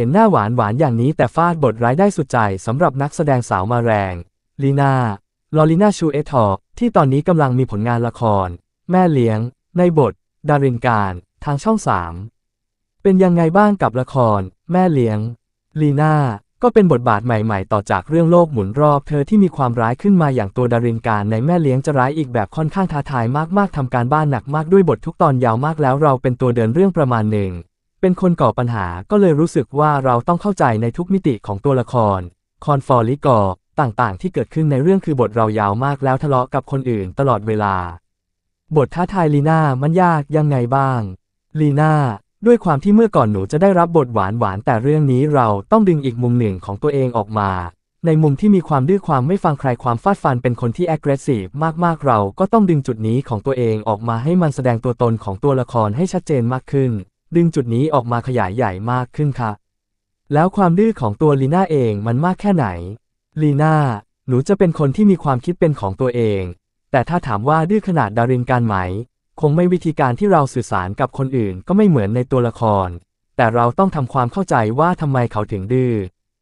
เห็นหน้าหวานหวานอย่างนี้แต่ฟาดบทร้ายได้สุดใจสำหรับนักแสดงสาวมาแรงลีนาลอลินาชูเอทอที่ตอนนี้กำลังมีผลงานละคร แม่เลี้ยง ในบท ดารินการ ทางช่องสามเป็นยังไงบ้างกับละคร แม่เลี้ยงลีนาก็เป็นบทบาทใหม่ๆ ต่อจากเรื่องโลกหมุนรอบเธอที่มีความร้ายขึ้นมาอย่างตัวดารินการในแม่เลี้ยงจะร้ายอีกแบบค่อนข้างท้าทายมากๆทำการบ้านหนักมากด้วยบททุกตอนยาวมากแล้วเราเป็นตัวเดินเรื่องประมาณหนึ่ง เป็นคนก่อปัญหาก็เลยรู้สึกว่าเราต้องเข้าใจในทุกมิติของตัวละคร คอนฟอร์ลิกอร์ต่างๆ ที่เกิดขึ้นในเรื่องคือบทเรายาวมากแล้วทะเลาะกับคนอื่นตลอดเวลา บทท้าทายลีน่ามันยากยังไงบ้าง ลีน่าด้วยความที่เมื่อก่อนหนูจะได้รับบทหวานหวานแต่เรื่องนี้เราต้องดึงอีกมุมหนึ่งของตัวเองออกมา ในมุมที่มีความดื้อความไม่ฟังใครความฟาดฟันเป็นคนที่ aggressive มากๆเราก็ต้องดึงจุดนี้ของตัวเองออกมาให้มันแสดงตัวตนของตัวละครให้ชัดเจนมากขึ้น ดึงจุดนี้ออกมาขยายใหญ่มากขึ้นค่ะ แล้วความดื้อของตัวลีน่าเองมันมากแค่ไหน ลีน่า หนูจะเป็นคนที่มีความคิดเป็นของตัวเอง แต่ถ้าถามว่าดื้อขนาดดารินการไหม คงไม่วิธีการที่เราสื่อสารกับคนอื่นก็ไม่เหมือนในตัวละคร แต่เราต้องทำความเข้าใจว่าทำไมเขาถึงดื้อ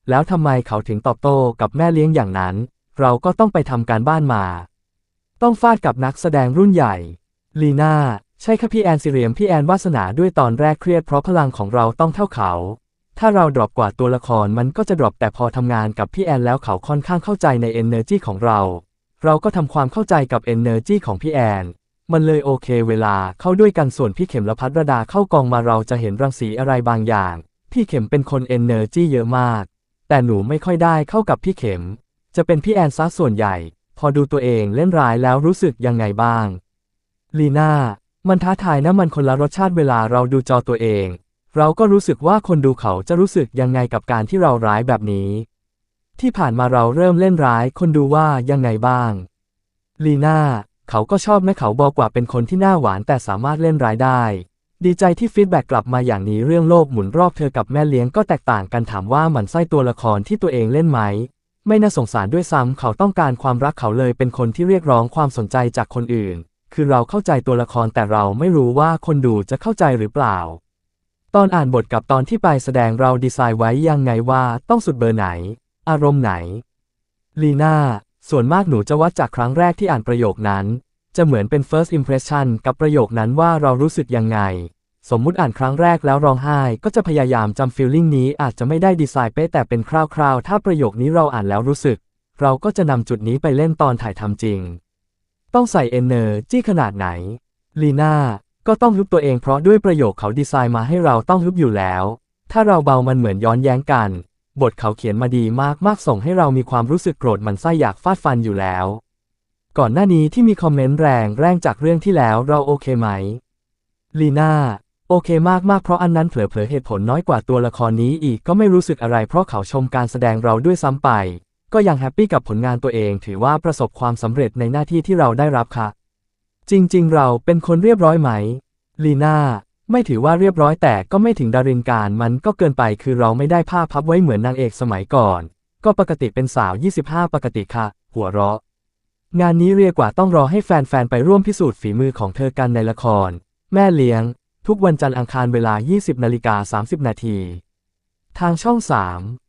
แล้วทำไมเขาถึงตอบโต้กับแม่เลี้ยงอย่างนั้น เราก็ต้องไปทำการบ้านมา ต้องฟาดกับนักแสดงรุ่นใหญ่ ลีน่า ใช่ค่ะพี่แอนสิเรียมพี่แอนวาสนาด้วยตอนแรกเครียดเพราะพลังของเราต้องเท่าเขา ถ้าเราดรอปกว่าตัวละครมันก็จะดรอปแต่พอทำงานกับพี่แอนแล้วเขาค่อนข้างเข้าใจใน energy ของเรา เราก็ทำความเข้าใจกับ energy ของพี่แอน มันเลยโอเคเวลาเข้าด้วยกันส่วนพี่เข็มและพัทรดาเข้ากองมาเราจะเห็นรังสีอะไรบางอย่าง พี่เข็มเป็นคน energy เยอะมาก แต่หนูไม่ค่อยได้เข้ากับพี่เข็ม จะเป็นพี่แอนซะส่วนใหญ่ พอดูตัวเองเล่นร้ายแล้วรู้สึกยังไงบ้างลีน่า มันท้าทายนะมันคนละรสชาติเวลาเราดูจอตัวเอง เราก็รู้สึกว่าคนดูเขาจะรู้สึกยังไงกับการที่เราร้ายแบบนี้ ที่ผ่านมาเราเริ่มเล่นร้าย คนดูว่ายังไงบ้าง ลีน่า เขาก็ชอบแม่เขาบอกว่าเป็นคนที่หน้าหวานแต่สามารถเล่นร้ายได้ ดีใจที่ฟีดแบ็กกลับมาอย่างนี้เรื่องโลกหมุนรอบเธอกับแม่เลี้ยงก็แตกต่างกันถามว่าหมันไส้ตัวละครที่ตัวเองเล่นไหมไม่น่าสงสารด้วยซ้ำเขาต้องการความรักเขาเลยเป็นคนที่เรียกร้องความสนใจจากคนอื่น คือเราเข้าใจตัวละครแต่เราไม่รู้ว่าคนดูจะเข้าใจหรือเปล่า ตอนอ่านบทกับตอนที่ไปแสดงเราดีไซน์ไว้ยังไงว่าต้องสุดเบอร์ไหน อารมณ์ไหน ลีน่า ส่วนมากหนูจะวัดจากครั้งแรกที่อ่านประโยคนั้น จะเหมือนเป็น first impression กับประโยคนั้นว่าเรารู้สึกยังไง สมมุติอ่านครั้งแรกแล้วร้องไห้ ก็จะพยายามจำ feeling นี้อาจจะไม่ได้ดีไซน์เป๊ะแต่เป็นคร่าวๆ ถ้าประโยคนี้เราอ่านแล้วรู้สึก เราก็จะนำจุดนี้ไปเล่นตอนถ่ายทำจริง ต้องใส่ energy ขนาดไหน ลีน่าก็ต้องฮึบตัวเองเพราะด้วยประโยคเขาดีไซน์มาให้เราต้องฮึบอยู่แล้ว ถ้าเราเบามันเหมือนย้อนแย้งกัน บทเขาเขียนมาดีมากมากส่งให้เรามีความรู้สึกโกรธมันไส้อยากฟาดฟันอยู่แล้ว ก่อนหน้านี้ที่มีคอมเมนต์แรงแรงจากเรื่องที่แล้วเราโอเคไหม ลีน่าโอเคมากมากเพราะอันนั้นเผลอๆเหตุผลน้อยกว่าตัวละครนี้อีกก็ไม่รู้สึกอะไรเพราะเขาชมการแสดงเราด้วยซ้ำไป ก็ยังแฮปปี้กับผลงานตัวเองถือว่าประสบความสำเร็จในหน้าที่ที่เราได้รับค่ะ จริงๆ เราเป็นคนเรียบร้อยไหม ลีน่า ไม่ถือว่าเรียบร้อยแต่ก็ไม่ถึงดารินการมันก็เกินไปคือเราไม่ได้ผ้าพับไว้เหมือนนางเอกสมัยก่อน ก็ปกติเป็นสาว 25 ปกติค่ะ หัวเราะ งานนี้เรียกว่าต้องรอให้แฟนๆ ไปร่วมพิสูจน์ฝีมือของเธอกันในละคร แม่เลี้ยง ทุกวันจันทร์อังคารเวลา 20นาฬิกา30นาทีทางช่อง 3